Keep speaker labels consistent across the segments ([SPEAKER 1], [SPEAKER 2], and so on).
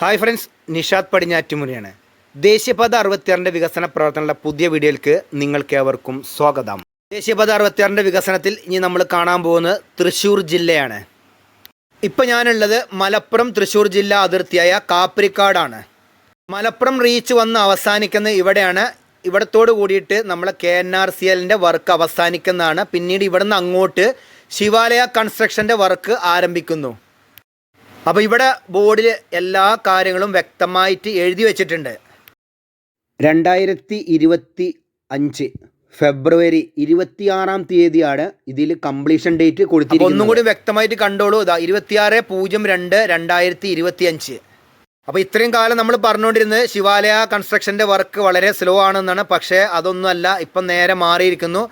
[SPEAKER 1] Hi friends Nishad പടിഞ്ഞാറ്റുമുറിയാണ്. ദേശീയപാത അറുപത്തിയാറിന്റെ വികസന പ്രവർത്തനങ്ങളുടെ പുതിയ വീഡിയോയിലേക്ക് നിങ്ങൾക്ക് ഏവർക്കും സ്വാഗതം. ദേശീയപാത അറുപത്തിയാറിന്റെ വികസനത്തിൽ ഇനി നമ്മൾ കാണാൻ പോകുന്നത് തൃശ്ശൂർ ജില്ലയാണ്. ഇപ്പം ഞാനുള്ളത് മലപ്പുറം തൃശ്ശൂർ ജില്ലാ അതിർത്തിയായ കാപ്രിക്കാടാണ്. മലപ്പുറം റീച്ച് വന്ന് അവസാനിക്കുന്ന ഇവിടെയാണ്. ഇവിടത്തോട് കൂടിയിട്ട് നമ്മളെ കെ എൻ ആർ സി എല്ലിന്റെ വർക്ക് അവസാനിക്കുന്നതാണ്. പിന്നീട് ഇവിടുന്ന് അങ്ങോട്ട് ശിവാലയ കൺസ്ട്രക്ഷന്റെ വർക്ക് ആരംഭിക്കുന്നു. അപ്പോൾ ഇവിടെ ബോർഡിൽ എല്ലാ കാര്യങ്ങളും വ്യക്തമായിട്ട് എഴുതി വെച്ചിട്ടുണ്ട്. രണ്ടായിരത്തി ഇരുപത്തി അഞ്ച് ഫെബ്രുവരി ഇരുപത്തിയാറാം തീയതിയാണ് ഇതിൽ കംപ്ലീഷൻ ഡേറ്റ് കൊടുത്തിരിക്കുന്നത്. ഒന്നും കൂടി വ്യക്തമായിട്ട് കണ്ടോളൂ. ഇതാ ഇരുപത്തിയാറ് പൂജ്യം രണ്ട് രണ്ടായിരത്തി ഇരുപത്തി അഞ്ച് അപ്പോൾ ഇത്രയും കാലം നമ്മൾ പറഞ്ഞുകൊണ്ടിരുന്നത് ശിവാലയ കൺസ്ട്രക്ഷന്റെ വർക്ക് വളരെ സ്ലോ ആണെന്നാണ്. പക്ഷേ അതൊന്നുമല്ല ഇപ്പം നേരെ മാറിയിരിക്കുന്നു.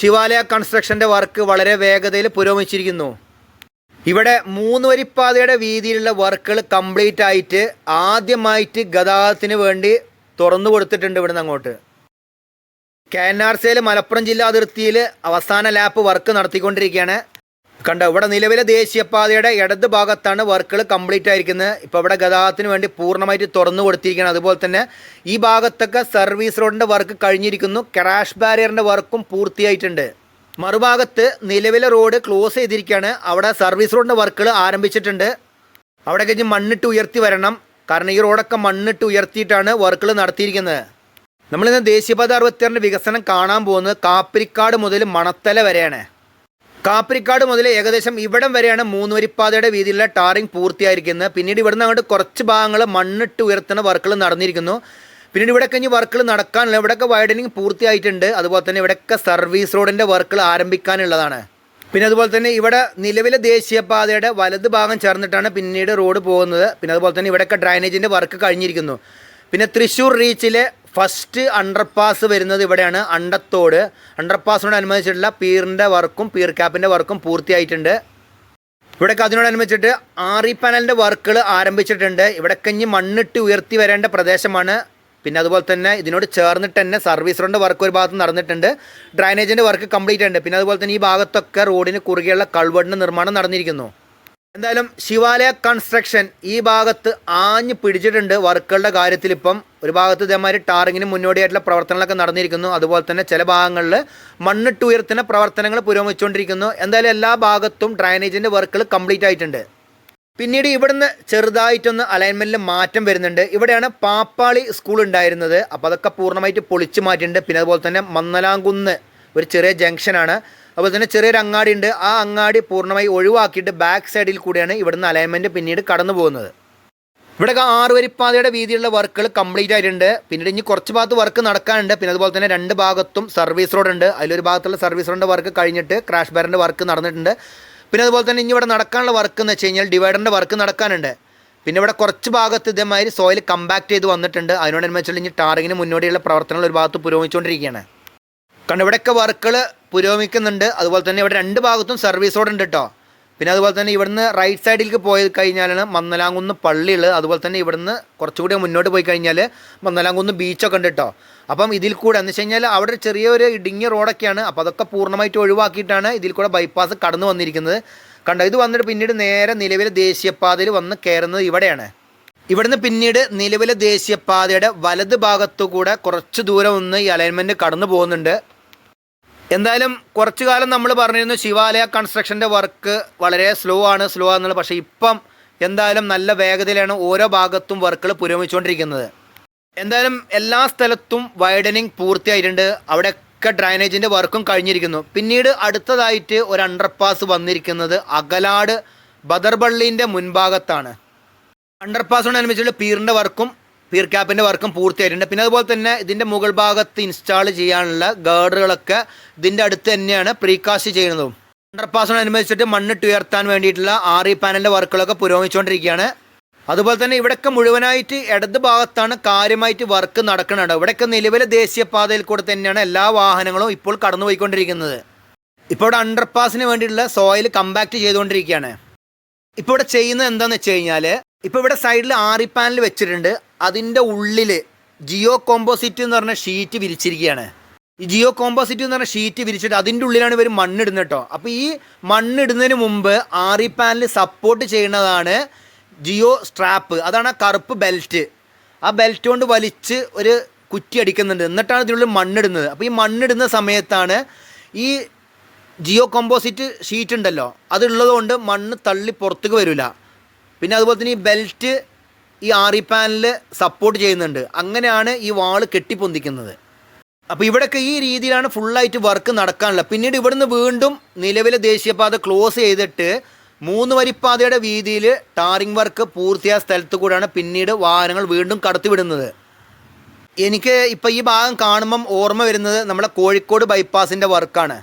[SPEAKER 1] ശിവാലയ കൺസ്ട്രക്ഷന്റെ വർക്ക് വളരെ വേഗതയിൽ പുരോഗമിച്ചിരിക്കുന്നു. ഇവിടെ മൂന്ന് വരിപ്പാതയുടെ വീതിയിലുള്ള വർക്കുകൾ കംപ്ലീറ്റ് ആയിട്ട് ആദ്യമായിട്ട് ഗതാഗതത്തിന് വേണ്ടി തുറന്നു കൊടുത്തിട്ടുണ്ട് ഇവിടുന്ന് അങ്ങോട്ട്. കെ എൻ ആർ സിയിൽ മലപ്പുറം ജില്ലാ അതിർത്തിയിൽ അവസാന ലാപ്പ് വർക്ക് നടത്തിക്കൊണ്ടിരിക്കുകയാണ്. കണ്ടോ ഇവിടെ നിലവിലെ ദേശീയപാതയുടെ ഇടത് ഭാഗത്താണ് വർക്കുകൾ കംപ്ലീറ്റ് ആയിരിക്കുന്നത്. ഇപ്പോൾ ഇവിടെ ഗതാഗതത്തിന് വേണ്ടി പൂർണമായിട്ട് തുറന്നു കൊടുത്തിരിക്കുകയാണ്. അതുപോലെ തന്നെ ഈ ഭാഗത്തൊക്കെ സർവീസ് റോഡിന്റെ വർക്ക് കഴിഞ്ഞിരിക്കുന്നു. ക്രാഷ് ബാരിയറിന്റെ വർക്കും പൂർത്തിയായിട്ടുണ്ട്. മറുഭാഗത്ത് നിലവിലെ റോഡ് ക്ലോസ് ചെയ്തിരിക്കുകയാണ് അവിടെ സർവീസ് റോഡിന്റെ വർക്കുകൾ ആരംഭിച്ചിട്ടുണ്ട്. അവിടെ കഴിഞ്ഞ് മണ്ണിട്ട് ഉയർത്തി വരണം. കാരണം ഈ റോഡൊക്കെ മണ്ണിട്ട് ഉയർത്തിയിട്ടാണ് വർക്കുകൾ നടത്തിയിരിക്കുന്നത്. നമ്മളിന്ന് ദേശീയപാത അറുപത്തിയാറിന്റെ വികസനം കാണാൻ പോകുന്നത് കാപ്പിരിക്കാട് മുതൽ മണത്തല വരെയാണ്. കാപ്പിരിക്കാട് മുതൽ ഏകദേശം ഇവിടം വരെയാണ് മൂന്ന് വരിപ്പാതയുടെ വീതിയിലുള്ള ടാറിംഗ് പൂർത്തിയായിരിക്കുന്നത്. പിന്നീട് ഇവിടുന്ന് അങ്ങോട്ട് കുറച്ച് ഭാഗങ്ങൾ മണ്ണിട്ട് ഉയർത്തുന്ന വർക്കുകൾ നടന്നിരിക്കുന്നു. പിന്നീട് ഇവിടെ കഴിഞ്ഞ് വർക്കുകൾ നടക്കാനുള്ള ഇവിടെയൊക്കെ വൈഡനിങ് പൂർത്തിയായിട്ടുണ്ട്. അതുപോലെ തന്നെ ഇവിടെയൊക്കെ സർവീസ് റോഡിന്റെ വർക്കുകൾ ആരംഭിക്കാനുള്ളതാണ്. പിന്നെ അതുപോലെ തന്നെ ഇവിടെ നിലവിലെ ദേശീയപാതയുടെ വലത് ഭാഗം ചേർന്നിട്ടാണ് പിന്നീട് റോഡ് പോകുന്നത്. പിന്നെ അതുപോലെ തന്നെ ഇവിടെയൊക്കെ ഡ്രൈനേജിന്റെ വർക്ക് കഴിഞ്ഞിരിക്കുന്നു. പിന്നെ തൃശ്ശൂർ റീച്ചിലെ ഫസ്റ്റ് അണ്ടർപാസ് വരുന്നത് ഇവിടെയാണ് അണ്ടത്തോട്. അണ്ടർപാസിനോട് അനുബന്ധിച്ചിട്ടുള്ള പീറിന്റെ വർക്കും പീർ ക്യാപ്പിന്റെ വർക്കും പൂർത്തിയായിട്ടുണ്ട്. ഇവിടെയൊക്കെ അതിനോടനുബന്ധിച്ചിട്ട് ആറി പാനലിന്റെ വർക്കുകൾ ആരംഭിച്ചിട്ടുണ്ട്. ഇവിടെ കഞ്ഞി മണ്ണിട്ട് ഉയർത്തി വരേണ്ട പ്രദേശമാണ് പിന്നെ അതുപോലെ തന്നെ ഇതിനോട് ചേർന്നിട്ട് തന്നെ സർവീസ് റോഡിന്റെ വർക്ക് ഒരു ഭാഗത്ത് നടന്നിട്ടുണ്ട്. ഡ്രൈനേജിന്റെ വർക്ക് കംപ്ലീറ്റ് ഉണ്ട്. പിന്നെ അതുപോലെ തന്നെ ഈ ഭാഗത്തൊക്കെ റോഡിന് കുറുകെയുള്ള കൾവടിന്റെ നിർമ്മാണം നടന്നിരിക്കുന്നു. എന്തായാലും ശിവാലയ കൺസ്ട്രക്ഷൻ ഈ ഭാഗത്ത് ആഞ്ഞ് പിടിച്ചിട്ടുണ്ട് വർക്കുകളുടെ കാര്യത്തിൽ ഇപ്പം. ഒരു ഭാഗത്ത് ഇതേമാതിരി ടാറിങ്ങിന് മുന്നോടിയായിട്ടുള്ള പ്രവർത്തനങ്ങളൊക്കെ നടന്നിരിക്കുന്നു. അതുപോലെ തന്നെ ചില ഭാഗങ്ങളിൽ മണ്ണിട്ടുയർത്തുന്ന പ്രവർത്തനങ്ങൾ പുരോഗമിച്ചുകൊണ്ടിരിക്കുന്നു. എന്തായാലും എല്ലാ ഭാഗത്തും ഡ്രൈനേജിന്റെ വർക്കുകൾ കംപ്ലീറ്റ് ആയിട്ടുണ്ട്. പിന്നീട് ഇവിടുന്ന് ചെറുതായിട്ടൊന്ന് അലൈൻമെന്റിൽ മാറ്റം വരുന്നുണ്ട്. ഇവിടെയാണ് പാപ്പാളി സ്കൂൾ ഉണ്ടായിരുന്നത്. അപ്പോൾ അതൊക്കെ പൂർണമായിട്ട് പൊളിച്ചു മാറ്റിയിട്ടുണ്ട്. പിന്നെ അതുപോലെ തന്നെ മന്നലാംകുന്ന് ഒരു ചെറിയ ജംഗ്ഷനാണ് അതുപോലെ തന്നെ ചെറിയൊരു അങ്ങാടി ഉണ്ട്. ആ അങ്ങാടി പൂർണമായി ഒഴിവാക്കിയിട്ട് ബാക്ക് സൈഡിൽ കൂടിയാണ് ഇവിടുന്ന് അലൈൻമെന്റ് പിന്നീട് കടന്നു പോകുന്നത്. ആറ് വരിപ്പാതയുടെ വീതിയുള്ള വർക്കുകൾ കംപ്ലീറ്റ് ആയിട്ടുണ്ട്. പിന്നീട് ഇനി കുറച്ച് ഭാഗത്ത് വർക്ക് നടക്കാനുണ്ട്. പിന്നെ അതുപോലെ തന്നെ രണ്ട് ഭാഗത്തും സർവീസ് റോഡ് ഉണ്ട്. അതിലൊരു ഭാഗത്തുള്ള സർവീസ് റോഡിന്റെ വർക്ക് കഴിഞ്ഞിട്ട് ക്രാഷ് ബാറിന്റെ വർക്ക് നടന്നിട്ടുണ്ട്. പിന്നെ അതുപോലെ തന്നെ ഇനി ഇവിടെ നടക്കാനുള്ള വർക്ക് എന്ന് വെച്ച് കഴിഞ്ഞാൽ ഡിവൈഡറിന്റെ വർക്ക് നടക്കാനുണ്ട്. പിന്നെ ഇവിടെ കുറച്ച് ഭാഗത്ത് ഇതേമാതിരി സോയിൽ കമ്പാക്ട് ചെയ്ത് വന്നിട്ടുണ്ട്. അതിനോടനുബന്ധിച്ചുള്ള ഇനി ടാറിങ്ങിന് മുന്നോടിയുള്ള പ്രവർത്തനങ്ങൾ ഒരു ഭാഗത്ത് പുരോഗമിച്ചുകൊണ്ടിരിക്കുകയാണ്. കാരണം ഇവിടെയൊക്കെ വർക്കുകൾ പുരോഗമിക്കുന്നുണ്ട്. അതുപോലെ തന്നെ ഇവിടെ രണ്ട് ഭാഗത്തും സർവീസ് റോഡ് ഉണ്ട് കേട്ടോ പിന്നെ അതുപോലെ തന്നെ ഇവിടുന്ന് റൈറ്റ് സൈഡിലേക്ക് പോയി കഴിഞ്ഞാലാണ് മന്നലാങ്കുന്ന് പള്ളിയുള്ളത് അതുപോലെ തന്നെ ഇവിടുന്ന് കുറച്ചുകൂടി മുന്നോട്ട് പോയി കഴിഞ്ഞാൽ മന്നലാങ്കുന്ന് ബീച്ചൊക്കെ ഉണ്ട് കേട്ടോ അപ്പം ഇതിൽ കൂടെ എന്ന് വെച്ച് കഴിഞ്ഞാൽ അവിടെ ചെറിയൊരു ഇടുങ്ങിയ റോഡൊക്കെയാണ്. അപ്പോൾ അതൊക്കെ പൂർണമായിട്ട് ഒഴിവാക്കിയിട്ടാണ് ഇതിൽ കൂടെ ബൈപ്പാസ് കടന്നു വന്നിരിക്കുന്നത്. കണ്ടോ ഇത് വന്നിട്ട് പിന്നീട് നേരെ നിലവിലെ ദേശീയപാതയിൽ വന്ന് കയറുന്നത് ഇവിടെയാണ്. ഇവിടുന്ന് പിന്നീട് നിലവിലെ ദേശീയപാതയുടെ വലത് ഭാഗത്തു കൂടെ കുറച്ച് ദൂരം ഒന്ന് ഈ അലൈൻമെന്റ് കടന്നു പോകുന്നുണ്ട്. എന്തായാലും കുറച്ചു കാലം നമ്മൾ പറഞ്ഞിരുന്നു ശിവാലയ കൺസ്ട്രക്ഷന്റെ വർക്ക് വളരെ സ്ലോ ആണ് സ്ലോ ആണെന്നുള്ളത് പക്ഷേ ഇപ്പം എന്തായാലും നല്ല വേഗതയിലാണ് ഓരോ ഭാഗത്തും വർക്കുകൾ പുരോഗമിച്ചുകൊണ്ടിരിക്കുന്നത്. എന്തായാലും എല്ലാ സ്ഥലത്തും വൈഡനിങ് പൂർത്തിയായിട്ടുണ്ട്. അവിടെയൊക്കെ ഡ്രൈനേജിന്റെ വർക്കും കഴിഞ്ഞിരിക്കുന്നു. പിന്നീട് അടുത്തതായിട്ട് ഒരു അണ്ടർപാസ് വന്നിരിക്കുന്നത് അകലാട് ബദർപള്ളീന്റെ മുൻഭാഗത്താണ്. അണ്ടർപാസിനോടനുബന്ധിച്ചുള്ള പീറിന്റെ വർക്കും പീർ ക്യാപ്പിന്റെ വർക്കും പൂർത്തിയായിട്ടുണ്ട്. പിന്നെ അതുപോലെ തന്നെ ഇതിന്റെ മുകൾ ഭാഗത്ത് ഇൻസ്റ്റാൾ ചെയ്യാനുള്ള ഗാർഡുകളൊക്കെ ഇതിന്റെ അടുത്ത് തന്നെയാണ് പ്രീകാസ്റ്റ് ചെയ്യുന്നതും. അണ്ടർപാസിനോടനുബന്ധിച്ചിട്ട് മണ്ണിട്ട് ഉയർത്താൻ വേണ്ടിയിട്ടുള്ള ആർ ഇ പാനലിന്റെ വർക്കുകളൊക്കെ പുരോഗമിച്ചുകൊണ്ടിരിക്കുകയാണ്. അതുപോലെ തന്നെ ഇവിടെയൊക്കെ മുഴുവനായിട്ട് ഇടത് ഭാഗത്താണ് കാര്യമായിട്ട് വർക്ക് നടക്കുന്നുണ്ട്. ഇവിടെയൊക്കെ നിലവിലെ ദേശീയപാതയിൽ കൂടെ തന്നെയാണ് എല്ലാ വാഹനങ്ങളും ഇപ്പോൾ കടന്നുപോയിക്കൊണ്ടിരിക്കുന്നത്. ഇപ്പോൾ ഇവിടെ അണ്ടർപാസിന് വേണ്ടിയിട്ടുള്ള സോയിൽ കമ്പാക്ട് ചെയ്തുകൊണ്ടിരിക്കുകയാണ്. ഇപ്പോൾ ഇവിടെ ചെയ്യുന്നത് എന്താണെന്ന് വെച്ച് കഴിഞ്ഞാൽ ഇപ്പോൾ ഇവിടെ സൈഡിൽ ആറി പാനൽ വെച്ചിട്ടുണ്ട്. അതിന്റെ ഉള്ളിൽ ജിയോ കോമ്പോസിറ്റ് എന്ന് പറഞ്ഞ ഷീറ്റ് വിരിച്ചിരിക്കുകയാണ്. ഈ ജിയോ കോമ്പോസിറ്റ് എന്ന് പറഞ്ഞ ഷീറ്റ് വിരിച്ചിട്ട് അതിന്റെ ഉള്ളിലാണ് ഇവർ മണ്ണിടുന്നത് കേട്ടോ. അപ്പോൾ ഈ മണ്ണിടുന്നതിന് മുമ്പ് ആറി പാനൽ സപ്പോർട്ട് ചെയ്യുന്നതാണ് ജിയോ സ്ട്രാപ്പ് അതാണ് ആ കറുപ്പ് ബെൽറ്റ് ആ ബെൽറ്റ് കൊണ്ട് വലിച്ച് ഒരു കുറ്റി അടിക്കുന്നുണ്ട്. എന്നിട്ടാണ് ഇതിനുള്ളിൽ മണ്ണിടുന്നത്. അപ്പോൾ ഈ മണ്ണിടുന്ന സമയത്താണ് ഈ ജിയോ കോമ്പോസിറ്റ് ഷീറ്റ് ഉണ്ടല്ലോ. അതുള്ളതുകൊണ്ട് മണ്ണ് തള്ളി പുറത്തേക്ക് വരില്ല പിന്നെ അതുപോലെ തന്നെ ഈ ബെൽറ്റ് ഈ ആറി പാനൽ സപ്പോർട്ട് ചെയ്യുന്നുണ്ട്. അങ്ങനെയാണ് ഈ വാൾ കെട്ടിപ്പൊന്തിക്കുന്നത്. അപ്പോൾ ഇവിടെയൊക്കെ ഈ രീതിയിലാണ് ഫുള്ളായിട്ട് വർക്ക് നടക്കാനുള്ളത്. പിന്നീട് ഇവിടുന്ന് വീണ്ടും നിലവിലെ ദേശീയപാത ക്ലോസ് ചെയ്തിട്ട് മൂന്ന് വരിപ്പാതയുടെ വീതിയിൽ ടാറിംഗ് വർക്ക് പൂർത്തിയായ സ്ഥലത്ത് കൂടെയാണ് പിന്നീട് വാഹനങ്ങൾ വീണ്ടും കടത്തിവിടുന്നത്. എനിക്ക് ഇപ്പോൾ ഈ ഭാഗം കാണുമ്പം ഓർമ്മ വരുന്നത് നമ്മുടെ കോഴിക്കോട് ബൈപ്പാസിന്റെ വർക്കാണ്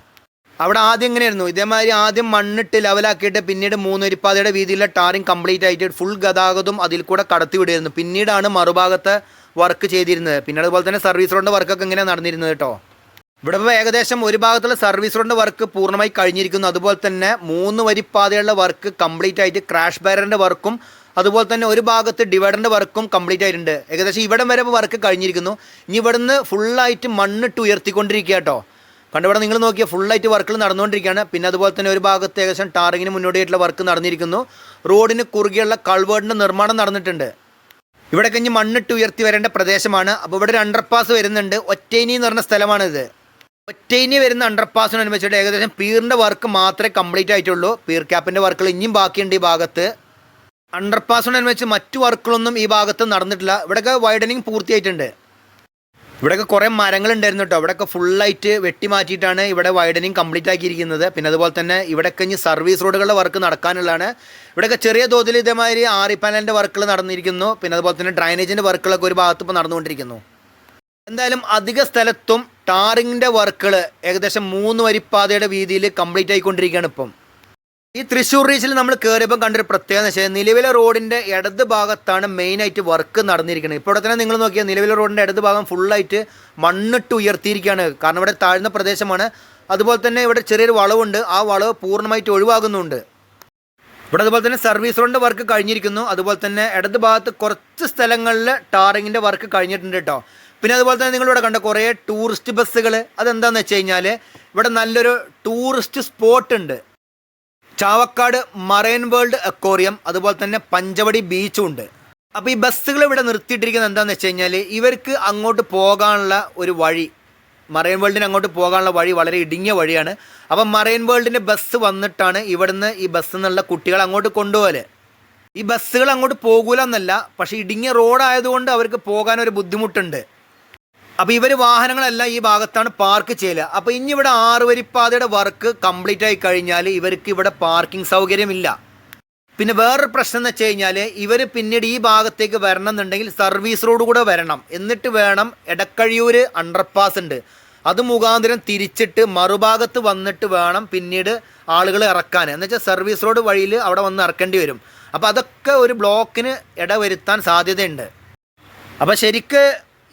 [SPEAKER 1] അവിടെ ആദ്യം എങ്ങനെയായിരുന്നു? ഇതേമാതിരി ആദ്യം മണ്ണിട്ട് ലെവലാക്കിയിട്ട് പിന്നീട് മൂന്നൊരിപ്പാതയുടെ വീതിയിലെ ടാറിങ് കംപ്ലീറ്റ് ആയിട്ട് ഫുൾ ഗതാഗതം അതിൽ കൂടെ കടത്തിവിടുമായിരുന്നു പിന്നീടാണ് മറുഭാഗത്തെ വർക്ക് ചെയ്തിരുന്നത്. പിന്നെ അതുപോലെ തന്നെ സർവീസ് റോഡിന്റെ വർക്കൊക്കെ ഇങ്ങനെ നടന്നിരുന്നത് കേട്ടോ ഇവിടെ ഇപ്പോൾ ഏകദേശം ഒരു ഭാഗത്തുള്ള സർവീസ് റോഡിന്റെ വർക്ക് പൂർണമായി കഴിഞ്ഞിരിക്കുന്നു. അതുപോലെ തന്നെ മൂന്ന് വരിപ്പാതയുള്ള വർക്ക് കംപ്ലീറ്റ് ആയിട്ട് ക്രാഷ് ബാരറിന്റെ വർക്കും അതുപോലെ തന്നെ ഒരു ഭാഗത്ത് ഡിവൈഡറിന്റെ വർക്കും കംപ്ലീറ്റ് ആയിട്ടുണ്ട്. ഏകദേശം ഇവിടം വരെ വർക്ക് കഴിഞ്ഞിരിക്കുന്നു. ഇനി ഇവിടുന്ന് ഫുള്ളായിട്ട് മണ്ണിട്ട് ഉയർത്തിക്കൊണ്ടിരിക്കുക കേട്ടോ കണ്ടിവിടെ നിങ്ങൾ നോക്കിയാൽ ഫുള്ളായിട്ട് വർക്കുകൾ നടന്നുകൊണ്ടിരിക്കുകയാണ്. പിന്നെ അതുപോലെ തന്നെ ഒരു ഭാഗത്ത് ഏകദേശം ടാറിങ്ങിന് മുന്നോടിയായിട്ടുള്ള വർക്ക് നടന്നിരിക്കുന്നു. റോഡിന് കുറുകെയുള്ള കൾവേർഡിന്റെ നിർമ്മാണം നടന്നിട്ടുണ്ട്. ഇവിടെ കഴിഞ്ഞ് മണ്ണിട്ട് ഉയർത്തി വരേണ്ട പ്രദേശമാണ്. അപ്പോൾ ഇവിടെ ഒരു അണ്ടർപാസ് വരുന്നുണ്ട്. ഒറ്റൈനി എന്ന് പറഞ്ഞ സ്ഥലമാണിത്. ഒറ്റൈനി വരുന്ന അണ്ടർപാസിനനുസരിച്ചിട്ട് ഏകദേശം പീറിന്റെ വർക്ക് മാത്രമേ കംപ്ലീറ്റ് ആയിട്ടുള്ളൂ. പീർ ക്യാപ്പിന്റെ വർക്കുകൾ ഇനിയും ബാക്കിയുണ്ട് ഈ ഭാഗത്ത്. അണ്ടർപാസിനനുസരിച്ച് മറ്റു വർക്കുകളൊന്നും ഈ ഭാഗത്ത് നടന്നിട്ടില്ല. ഇവിടെയൊക്കെ വൈഡനിങ് പൂർത്തിയായിട്ടുണ്ട്. ഇവിടെയൊക്കെ കുറേ മരങ്ങൾ ഉണ്ടായിരുന്നു കേട്ടോ. ഇവിടെയൊക്കെ ഫുള്ളായിട്ട് വെട്ടി മാറ്റിയിട്ടാണ് ഇവിടെ വൈഡനിങ് കംപ്ലീറ്റ് ആക്കിയിരിക്കുന്നത്. പിന്നെ അതുപോലെ തന്നെ ഇവിടെയൊക്കെ ഇനി സർവീസ് റോഡുകളുടെ വർക്ക് നടക്കാനുള്ളതാണ്. ഇവിടെയൊക്കെ ചെറിയ തോതിൽ ഇതേമാതിരി ആറി വർക്കുകൾ നടന്നിരിക്കുന്നു. പിന്നെ അതുപോലെ തന്നെ ഡ്രൈനേജിന്റെ വർക്കുകളൊക്കെ ഒരു ഭാഗത്ത് ഇപ്പോൾ നടന്നുകൊണ്ടിരിക്കുന്നു. എന്തായാലും അധിക സ്ഥലത്തും ടാറിങ്ങിന്റെ വർക്കുകൾ ഏകദേശം മൂന്ന് വരിപ്പാതയുടെ വീതിയിൽ കംപ്ലീറ്റ് ആയിക്കൊണ്ടിരിക്കുകയാണ് ഇപ്പം. ഈ തൃശ്ശൂർ റീച്ചിൽ നമ്മൾ കയറിയപ്പോൾ കണ്ടൊരു പ്രത്യേകത എന്ന് വെച്ചാൽ നിലവിലെ റോഡിന്റെ ഇടത് ഭാഗത്താണ് മെയിനായിട്ട് വർക്ക് നടന്നിരിക്കുന്നത്. ഇപ്പോൾ തന്നെ നിങ്ങൾ നോക്കിയാൽ നിലവിലെ റോഡിന്റെ ഇടത് ഭാഗം ഫുള്ളായിട്ട് മണ്ണിട്ട് ഉയർത്തിയിരിക്കുകയാണ്. കാരണം ഇവിടെ താഴ്ന്ന പ്രദേശമാണ്. അതുപോലെ തന്നെ ഇവിടെ ചെറിയൊരു വളവുണ്ട്. ആ വളവ് പൂർണമായിട്ട് ഒഴിവാകുന്നുണ്ട്. ഇവിടെ അതുപോലെ തന്നെ സർവീസ് റോഡിന്റെ വർക്ക് കഴിഞ്ഞിരിക്കുന്നു. അതുപോലെ തന്നെ ഇടത് ഭാഗത്ത് കുറച്ച് സ്ഥലങ്ങളിൽ ടാറിങ്ങിന്റെ വർക്ക് കഴിഞ്ഞിട്ടുണ്ട് കേട്ടോ പിന്നെ അതുപോലെ തന്നെ നിങ്ങളിവിടെ കണ്ട കുറേ ടൂറിസ്റ്റ് ബസ്സുകൾ അതെന്താണെന്ന് വെച്ച് കഴിഞ്ഞാൽ ഇവിടെ നല്ലൊരു ടൂറിസ്റ്റ് സ്പോട്ട് ഉണ്ട്. ചാവക്കാട് മറൈൻ വേൾഡ് അക്വോറിയം അതുപോലെ തന്നെ പഞ്ചവടി ബീച്ചും ഉണ്ട്. അപ്പോൾ ഈ ബസ്സുകൾ ഇവിടെ നിർത്തിയിട്ടിരിക്കുന്നത് എന്താണെന്ന് വെച്ച് കഴിഞ്ഞാൽ ഇവർക്ക് അങ്ങോട്ട് പോകാനുള്ള ഒരു വഴി മറൈൻ വേൾഡിന് അങ്ങോട്ട് പോകാനുള്ള വഴി വളരെ ഇടുങ്ങിയ വഴിയാണ്. അപ്പം മറൈൻ വേൾഡിന്റെ ബസ് വന്നിട്ടാണ് ഇവിടുന്ന് ഈ ബസ്സിൽ നിന്നുള്ള കുട്ടികൾ അങ്ങോട്ട് കൊണ്ടുപോകൽ. ഈ ബസ്സുകൾ അങ്ങോട്ട് പോകൂലെന്നല്ല പക്ഷേ ഇടുങ്ങിയ റോഡായതുകൊണ്ട് അവർക്ക് പോകാൻ ഒരു ബുദ്ധിമുട്ടുണ്ട്. അപ്പോൾ ഇവർ വാഹനങ്ങളെല്ലാം ഈ ഭാഗത്താണ് പാർക്ക് ചെയ്യൽ. അപ്പോൾ ഇനി ഇവിടെ ആറ് വരിപ്പാതയുടെ വർക്ക് കംപ്ലീറ്റ് ആയി കഴിഞ്ഞാൽ ഇവർക്ക് ഇവിടെ പാർക്കിംഗ് സൗകര്യമില്ല. പിന്നെ വേറൊരു പ്രശ്നം എന്ന് വെച്ച് കഴിഞ്ഞാൽ ഇവർ പിന്നീട് ഈ ഭാഗത്തേക്ക് വരണം എന്നുണ്ടെങ്കിൽ സർവീസ് റോഡ് കൂടെ വരണം. എന്നിട്ട് വേണം എടക്കഴിയൂർ അണ്ടർപാസ് ഉണ്ട്. അത് മുഖാന്തരം തിരിച്ചിട്ട് മറുഭാഗത്ത് വന്നിട്ട് വേണം പിന്നീട് ആളുകൾ ഇറക്കാൻ. എന്ന് വെച്ചാൽ സർവീസ് റോഡ് വഴിയിൽ അവിടെ വന്ന് ഇറക്കേണ്ടി വരും. അപ്പോൾ അതൊക്കെ ഒരു ബ്ലോക്കിന് ഇടവരുത്താൻ സാധ്യതയുണ്ട്. അപ്പോൾ ശരിക്ക്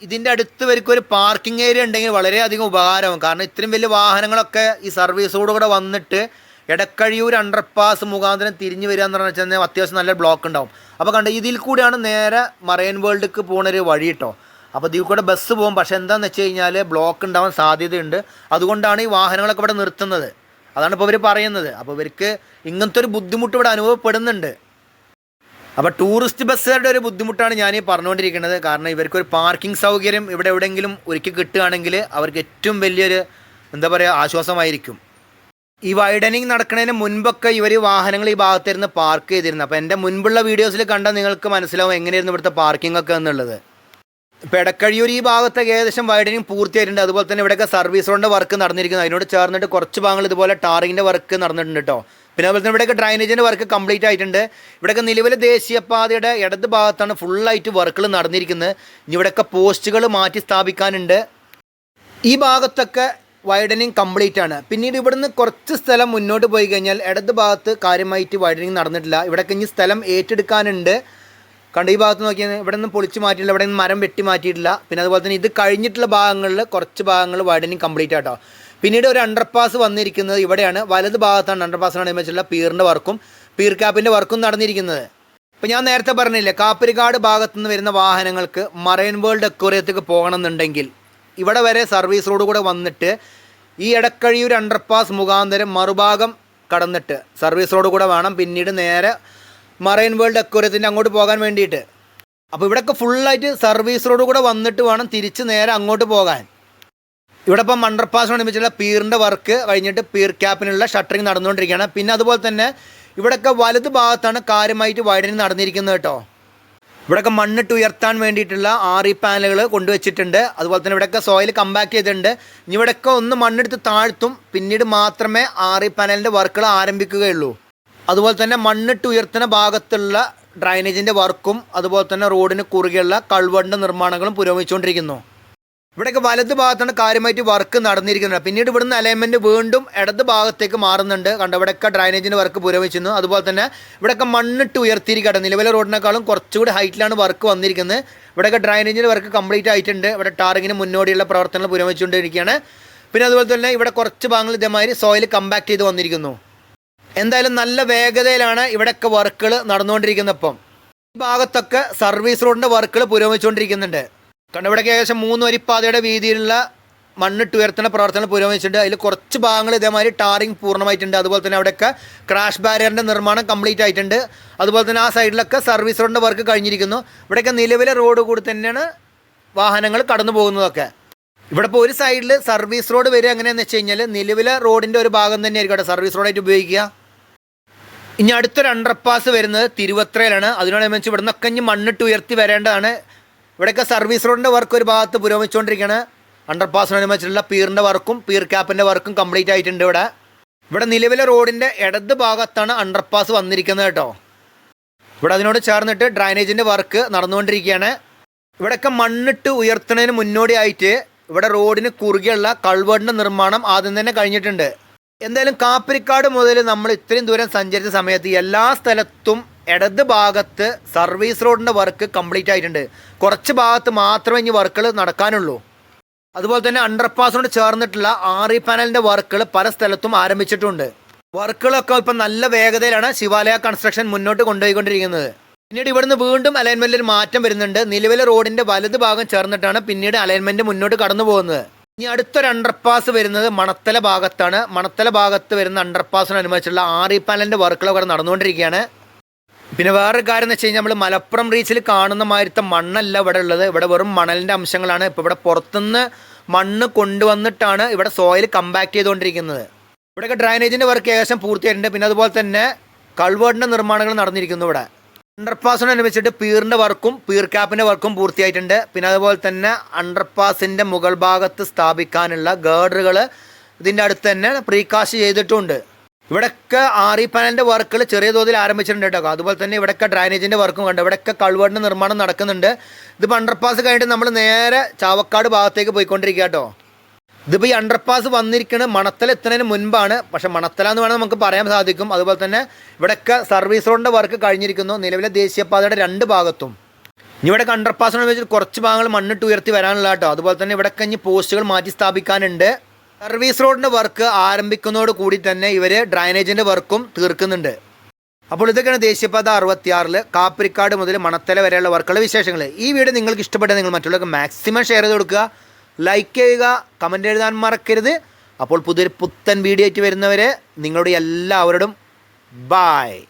[SPEAKER 1] ഇതിന്റെ അടുത്ത് വരയ്ക്ക് ഒരു പാർക്കിംഗ് ഏരിയ ഉണ്ടെങ്കിൽ വളരെയധികം ഉപകാരമാകും കാരണം ഇത്രയും വലിയ വാഹനങ്ങളൊക്കെ ഈ സർവീസോട് റോഡ് കൂടെ വന്നിട്ട് എടക്കഴിയൂർ അണ്ടർപാസ് മുഖാന്തരം തിരിഞ്ഞു വരിക എന്ന് പറഞ്ഞു വെച്ചാൽ അത്യാവശ്യം നല്ല ബ്ലോക്ക് ഉണ്ടാവും. അപ്പോൾ കണ്ട ഇതിൽ കൂടിയാണ് നേരെ മറൈൻ വേൾഡിലേക്ക് പോകുന്നൊരു വഴി കേട്ടോ അപ്പോൾ ഇതിൽ കൂടെ ബസ് പോകും. പക്ഷേ എന്താണെന്ന് വെച്ച് കഴിഞ്ഞാൽ ബ്ലോക്ക് ഉണ്ടാവാൻ സാധ്യതയുണ്ട്. അതുകൊണ്ടാണ് ഈ വാഹനങ്ങളൊക്കെ ഇവിടെ നിർത്തുന്നത്. അതാണ് ഇപ്പോൾ ഇവർ പറയുന്നത്. അപ്പോൾ ഇവർക്ക് ഇങ്ങനത്തെ ഒരു ബുദ്ധിമുട്ട് ഇവിടെ അനുഭവപ്പെടുന്നുണ്ട്. അപ്പോൾ ടൂറിസ്റ്റ് ബസ്സുകാരുടെ ഒരു ബുദ്ധിമുട്ടാണ് ഞാൻ ഈ പറഞ്ഞുകൊണ്ടിരിക്കുന്നത്. കാരണം ഇവർക്ക് ഒരു പാർക്കിംഗ് സൗകര്യം ഇവിടെ എവിടെയെങ്കിലും ഒരുക്കി കിട്ടുകയാണെങ്കിൽ അവർക്ക് ഏറ്റവും വലിയൊരു എന്താ പറയുക ആശ്വാസമായിരിക്കും. ഈ വൈഡനിങ് നടക്കുന്നതിന് മുൻപൊക്കെ ഇവർ വാഹനങ്ങൾ ഈ ഭാഗത്തിരുന്ന് പാർക്ക് ചെയ്തിരുന്നു. അപ്പോൾ എന്റെ മുൻപുള്ള വീഡിയോസിൽ കണ്ടാൽ നിങ്ങൾക്ക് മനസ്സിലാവും എങ്ങനെയായിരുന്നു ഇവിടുത്തെ പാർക്കിംഗ് ഒക്കെ എന്നുള്ളത്. ഇപ്പോൾ ഇടക്കഴിയൂർ ഈ ഭാഗത്ത് ഏകദേശം വൈഡനിങ് പൂർത്തിയായിട്ടുണ്ട്. അതുപോലെ തന്നെ ഇവിടെയൊക്കെ സർവീസ് റോഡിന്റെ വർക്ക് നടന്നിരിക്കുന്നു. അതിനോട് ചേർന്നിട്ട് കുറച്ച് ഭാഗങ്ങൾ ഇതുപോലെ ടാറിങ്ങിന്റെ വർക്ക് നടന്നിട്ടുണ്ട് കേട്ടോ പിന്നെ അതുപോലെ തന്നെ ഇവിടെയൊക്കെ ഡ്രൈനേജിന്റെ വർക്ക് കംപ്ലീറ്റ് ആയിട്ടുണ്ട്. ഇവിടെയൊക്കെ നിലവിലെ ദേശീയപാതയുടെ ഇടത് ഭാഗത്താണ് ഫുള്ളായിട്ട് വർക്കുകൾ നടന്നിരിക്കുന്നത്. ഇനി ഇവിടെയൊക്കെ പോസ്റ്റുകൾ മാറ്റി സ്ഥാപിക്കാനുണ്ട്. ഈ ഭാഗത്തൊക്കെ വൈഡനിങ് കംപ്ലീറ്റ് ആണ്. പിന്നീട് ഇവിടുന്ന് കുറച്ച് സ്ഥലം മുന്നോട്ട് പോയി കഴിഞ്ഞാൽ ഇടത് ഭാഗത്ത് കാര്യമായിട്ട് വൈഡനിങ് നടന്നിട്ടില്ല. ഇവിടെയൊക്കെ ഇനി സ്ഥലം ഏറ്റെടുക്കാനുണ്ട്. കണ്ട് ഈ ഭാഗത്ത് നോക്കിയാൽ ഇവിടെ നിന്ന് പൊളിച്ച് മാറ്റിയിട്ടില്ല. ഇവിടെ നിന്ന് മരം വെട്ടി മാറ്റിയിട്ടില്ല. പിന്നെ അതുപോലെ തന്നെ ഇത് കഴിഞ്ഞിട്ടുള്ള ഭാഗങ്ങളിൽ കുറച്ച് ഭാഗങ്ങൾ വൈഡനിങ് കംപ്ലീറ്റ് ആട്ടോ. പിന്നീട് ഒരു അണ്ടർപാസ് വന്നിരിക്കുന്നത് ഇവിടെയാണ്. വലത് ഭാഗത്താണ് അണ്ടർപാസിനാണ് വെച്ചിട്ടുള്ള പീറിന്റെ വർക്കും പീർ ക്യാപ്പിന്റെ വർക്കും നടന്നിരിക്കുന്നത്. ഇപ്പോൾ ഞാൻ നേരത്തെ പറഞ്ഞില്ലേ കാപ്പിരിക്കാട് ഭാഗത്തു നിന്ന് വരുന്ന വാഹനങ്ങൾക്ക് മറൈൻ വേൾഡ് അക്വറിയത്തേക്ക് പോകണമെന്നുണ്ടെങ്കിൽ ഇവിടെ വരെ സർവീസ് റോഡ് കൂടെ വന്നിട്ട് ഈ ഇടക്കഴിയൂർ അണ്ടർപാസ് മുഖാന്തരം മറുഭാഗം കടന്നിട്ട് സർവീസ് റോഡ് കൂടെ വേണം പിന്നീട് നേരെ മറൈൻ വേൾഡ് അക്വറിയത്തിന്റെ അങ്ങോട്ട് പോകാൻ വേണ്ടിയിട്ട്. അപ്പോൾ ഇവിടെയൊക്കെ ഫുള്ളായിട്ട് സർവീസ് റോഡ് കൂടെ വന്നിട്ട് വേണം തിരിച്ച് നേരെ അങ്ങോട്ട് പോകാൻ. ഇവിടെ ഇപ്പം അണ്ടർപാസ് നിർമ്മിച്ചുള്ള പീറിന്റെ വർക്ക് കഴിഞ്ഞിട്ട് പീർ ക്യാപ്പിനുള്ള ഷട്ടറിങ് നടന്നുകൊണ്ടിരിക്കുകയാണ്. പിന്നെ അതുപോലെ തന്നെ ഇവിടെയൊക്കെ വലത് ഭാഗത്താണ് കാര്യമായിട്ട് വൈഡനിങ് നടന്നിരിക്കുന്നത് കേട്ടോ. ഇവിടെയൊക്കെ മണ്ണിട്ട് ഉയർത്താൻ വേണ്ടിയിട്ടുള്ള ആറി പാനലുകൾ കൊണ്ടുവച്ചിട്ടുണ്ട്. അതുപോലെ തന്നെ ഇവിടെയൊക്കെ സോയിൽ കമ്പാക്ട് ചെയ്തിട്ടുണ്ട്. ഇനി ഇവിടെയൊക്കെ ഒന്ന് മണ്ണെടുത്ത് താഴ്ത്തും. പിന്നീട് മാത്രമേ ആറി പാനലിന്റെ വർക്കുകൾ ആരംഭിക്കുകയുള്ളൂ. അതുപോലെ തന്നെ മണ്ണിട്ട് ഉയർത്തുന്ന ഭാഗത്തുള്ള ഡ്രൈനേജിന്റെ വർക്കും അതുപോലെ തന്നെ റോഡിന് കുറുകെയുള്ള കൾവണ്ട് നിർമ്മാണങ്ങളും പുരോഗമിച്ചുകൊണ്ടിരിക്കുന്നു. ഇവിടെയൊക്കെ വലത് ഭാഗത്താണ് കാര്യമായിട്ട് വർക്ക് നടന്നിരിക്കുന്നത്. പിന്നീട് ഇവിടുന്ന് അലൈൻമെന്റ് വീണ്ടും ഇടത് ഭാഗത്തേക്ക് മാറുന്നുണ്ട്. കണ്ടോ ഇവിടെയൊക്കെ ഡ്രൈനേജിന്റെ വർക്ക് പുരോഗമിച്ചിരുന്നു. അതുപോലെ തന്നെ ഇവിടെയൊക്കെ മണ്ണിട്ട് ഉയർത്തിയിരിക്കട്ടെ നിലവിലെ റോഡിനേക്കാളും കുറച്ചുകൂടി ഹൈറ്റിലാണ് വർക്ക് വന്നിരിക്കുന്നത്. ഇവിടെയൊക്കെ ഡ്രൈനേജിന്റെ വർക്ക് കംപ്ലീറ്റ് ആയിട്ടുണ്ട്. ഇവിടെ ടാറിങ്ങിന് മുന്നോടിയുള്ള പ്രവർത്തനങ്ങൾ പുരോഗമിച്ചുകൊണ്ടിരിക്കുകയാണ്. പിന്നെ അതുപോലെ തന്നെ ഇവിടെ കുറച്ച് ഭാഗങ്ങൾ ഇതേമാതിരി സോയിൽ കമ്പാക്ട് ചെയ്ത് വന്നിരിക്കുന്നു. എന്തായാലും നല്ല വേഗതയിലാണ് ഇവിടെയൊക്കെ വർക്കുകൾ നടന്നുകൊണ്ടിരിക്കുന്നപ്പം ഈ ഭാഗത്തൊക്കെ സർവീസ് റോഡിന്റെ വർക്കുകൾ പുരോഗമിച്ചുകൊണ്ടിരിക്കുന്നുണ്ട്. കാരണം ഇവിടെ ഏകദേശം മൂന്ന് വരിപ്പാതയുടെ വീതിയിലുള്ള മണ്ണിട്ട് ഉയർത്തുന്ന പ്രവർത്തനം പുരോഗമിച്ചിട്ടുണ്ട്. അതിൽ കുറച്ച് ഭാഗങ്ങൾ ഇതേമാതിരി ടാറിങ് പൂർണമായിട്ടുണ്ട്. അതുപോലെ തന്നെ അവിടെയൊക്കെ ക്രാഷ് ബാരിയറിന്റെ നിർമ്മാണം കംപ്ലീറ്റ് ആയിട്ടുണ്ട്. അതുപോലെ തന്നെ ആ സൈഡിലൊക്കെ സർവീസ് റോഡിന്റെ വർക്ക് കഴിഞ്ഞിരിക്കുന്നു. ഇവിടെയൊക്കെ നിലവിലെ റോഡ് കൂടി തന്നെയാണ് വാഹനങ്ങൾ കടന്നു പോകുന്നതൊക്കെ. ഇവിടെ ഇപ്പോൾ ഒരു സൈഡിൽ സർവീസ് റോഡ് വരിക എങ്ങനെയാണെന്ന് വെച്ച് കഴിഞ്ഞാൽ നിലവിലെ റോഡിന്റെ ഒരു ഭാഗം തന്നെ ആയിരിക്കും സർവീസ് റോഡായിട്ട് ഉപയോഗിക്കുക. ഇനി അടുത്തൊരു അണ്ടർപാസ് വരുന്നത് തിരുവത്രയിലാണ്. അതിനോടനുബന്ധിച്ച് ഇവിടെ നിന്നൊക്കെ ഇനി മണ്ണിട്ട് ഉയർത്തി വരേണ്ടതാണ്. ഇവിടെയൊക്കെ സർവീസ് റോഡിന്റെ വർക്ക് ഒരു ഭാഗത്ത് പുരോഗമിച്ചുകൊണ്ടിരിക്കുകയാണ്. അണ്ടർ അണ്ടർപാസിനനുബന്ധിച്ചുള്ള പീറിന്റെ വർക്കും പീർ ക്യാപ്പിന്റെ വർക്കും കംപ്ലീറ്റ് ആയിട്ടുണ്ട് ഇവിടെ. ഇവിടെ നിലവിലെ റോഡിന്റെ ഇടത് ഭാഗത്താണ് അണ്ടർ പാസ് വന്നിരിക്കുന്നത് കേട്ടോ. ഇവിടെ അതിനോട് ചേർന്നിട്ട് ഡ്രൈനേജിന്റെ വർക്ക് നടന്നുകൊണ്ടിരിക്കുകയാണ്. ഇവിടെയൊക്കെ മണ്ണിട്ട് ഉയർത്തുന്നതിന് മുന്നോടിയായിട്ട് ഇവിടെ റോഡിന് കുറുകെയുള്ള കൾവേർഡിന്റെ നിർമ്മാണം ആദ്യം തന്നെ കഴിഞ്ഞിട്ടുണ്ട്. എന്തായാലും കാപ്പിരിക്കാട് മുതൽ നമ്മൾ ഇത്രയും ദൂരം സഞ്ചരിച്ച സമയത്ത് എല്ലാ സ്ഥലത്തും ഇടത് ഭാഗത്ത് സർവീസ് റോഡിന്റെ വർക്ക് കംപ്ലീറ്റ് ആയിട്ടുണ്ട്. കുറച്ച് ഭാഗത്ത് മാത്രമേ ഇനി വർക്കുകൾ നടക്കാനുള്ളൂ. അതുപോലെ തന്നെ അണ്ടർപാസിനോട് ചേർന്നിട്ടുള്ള ആറി പാനലിന്റെ വർക്കുകൾ പല സ്ഥലത്തും ആരംഭിച്ചിട്ടുണ്ട്. വർക്കുകളൊക്കെ ഇപ്പം നല്ല വേഗതയിലാണ് ശിവാലയ കൺസ്ട്രക്ഷൻ മുന്നോട്ട് കൊണ്ടുപോയിക്കൊണ്ടിരിക്കുന്നത്. പിന്നീട് ഇവിടുന്ന് വീണ്ടും അലൈൻമെന്റിൽ മാറ്റം വരുന്നുണ്ട്. നിലവിലെ റോഡിന്റെ വലത് ഭാഗം ചേർന്നിട്ടാണ് പിന്നീട് അലൈൻമെന്റ് മുന്നോട്ട് കടന്നു പോകുന്നത്. ഇനി അടുത്തൊരു അണ്ടർപാസ് വരുന്നത് മണത്തല ഭാഗത്താണ്. മണത്തല ഭാഗത്ത് വരുന്ന അണ്ടർപാസിനനുബന്ധിച്ചുള്ള ആറി പാനലിന്റെ വർക്കുകളൊക്കെ നടന്നുകൊണ്ടിരിക്കുകയാണ്. പിന്നെ വേറൊരു കാര്യം എന്ന് വെച്ച് കഴിഞ്ഞാൽ നമ്മൾ മലപ്പുറം റീച്ചിൽ കാണുന്ന മാതിരത്തെ മണ്ണല്ല ഇവിടെ ഉള്ളത്. ഇവിടെ വെറും മണലിന്റെ അംശങ്ങളാണ്. ഇപ്പോൾ ഇവിടെ പുറത്തുനിന്ന് മണ്ണ് കൊണ്ടുവന്നിട്ടാണ് ഇവിടെ സോയിൽ കമ്പാക്ട് ചെയ്തുകൊണ്ടിരിക്കുന്നത് ഇവിടെയൊക്കെ ഡ്രൈനേജിന്റെ വർക്ക് ഏകദേശം പൂർത്തിയായിട്ടുണ്ട്. പിന്നെ അതുപോലെ തന്നെ കൾവേർഡിന്റെ നിർമ്മാണങ്ങൾ നടന്നിരിക്കുന്നു ഇവിടെ. അണ്ടർപാസിനനുസരിച്ചിട്ട് പീറിന്റെ വർക്കും പീർ ക്യാപ്പിന്റെ വർക്കും പൂർത്തിയായിട്ടുണ്ട്. പിന്നെ അതുപോലെ തന്നെ അണ്ടർപാസിന്റെ മുകൾ ഭാഗത്ത് സ്ഥാപിക്കാനുള്ള ഗേഡറുകൾ ഇതിന്റെ അടുത്ത് തന്നെ പ്രീകാസ്റ്റ് ചെയ്തിട്ടുണ്ട്. ഇവിടെയൊക്കെ ആറി പാനലിന്റെ വർക്കുകൾ ചെറിയ തോതിൽ ആരംഭിച്ചിട്ടുണ്ട് കേട്ടോ. അതുപോലെ തന്നെ ഇവിടെയൊക്കെ ഡ്രൈനേജിന്റെ വർക്കും കണ്ട്. ഇവിടെയൊക്കെ കൾവേർഡിന്റെ നിർമ്മാണം നടക്കുന്നുണ്ട്. ഇതിപ്പോൾ അണ്ടർപാസ് കഴിഞ്ഞിട്ട് നമ്മൾ നേരെ ചാവക്കാട് ഭാഗത്തേക്ക് പോയിക്കൊണ്ടിരിക്കുക കേട്ടോ. ഇതിപ്പോൾ ഈ അണ്ടർപാസ് വന്നിരിക്കുന്നത് മണത്തല എത്തുന്നതിന് മുൻപാണ്. പക്ഷേ മണത്തല എന്ന് വേണമെങ്കിൽ നമുക്ക് പറയാൻ സാധിക്കും. അതുപോലെ തന്നെ ഇവിടെയൊക്കെ സർവീസ് റോഡിന്റെ വർക്ക് കഴിഞ്ഞിരിക്കുന്നു. നിലവിലെ ദേശീയപാതയുടെ രണ്ട് ഭാഗത്തും. ഇനി ഇവിടെ അണ്ടർപാസിനെ വെച്ചിട്ട് കുറച്ച് ഭാഗങ്ങൾ മണ്ണിട്ട് ഉയർത്തി വരാനുള്ള കേട്ടോ. അതുപോലെ തന്നെ ഇവിടെയൊക്കെ ഇനി പോസ്റ്റുകൾ മാറ്റി സ്ഥാപിക്കാനുണ്ട്. സർവീസ് റോഡിന്റെ വർക്ക് ആരംഭിക്കുന്നതോട് കൂടി തന്നെ ഇവർ ഡ്രൈനേജിന്റെ വർക്കും തീർക്കുന്നുണ്ട്. അപ്പോൾ ഇതൊക്കെയാണ് ദേശീയപാത അറുപത്തിയാറിൽ കാപ്പിരിക്കാട് മുതൽ മണത്തല വരെയുള്ള വർക്കുള്ള വിശേഷങ്ങൾ ഈ വീഡിയോ നിങ്ങൾക്ക് ഇഷ്ടപ്പെട്ടാൽ നിങ്ങൾ മറ്റുള്ളവർക്ക് മാക്സിമം ഷെയർ ചെയ്ത് കൊടുക്കുക. ലൈക്ക് ചെയ്യുക കമന്റ് എഴുതാൻ മറക്കരുത്. അപ്പോൾ പുതിയൊരു പുത്തൻ വീഡിയോ ആയിട്ട് വരുന്നവരെ നിങ്ങളുടെ എല്ലാവരോടും ബായ്